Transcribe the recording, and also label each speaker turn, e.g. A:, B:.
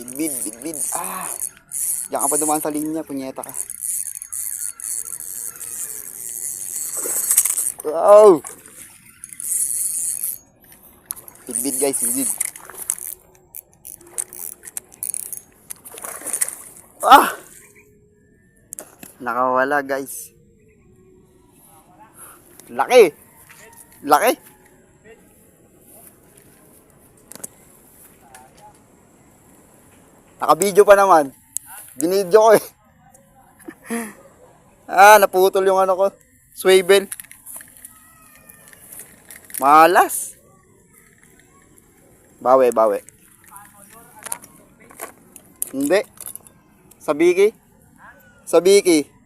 A: Bidbid, bidbid. Ah. Diyan ka pa dumaan sa linya, punyeta ka. Wow! Bidbid guys, bidbid. Ah! Nakawala guys. Laki! Laki! Naka-video pa naman. Binidyo ko eh. ah, naputol yung ano ko. Swivel. Malas. Bawi, bawi. Hindi. Sa Biki. Sa Biki.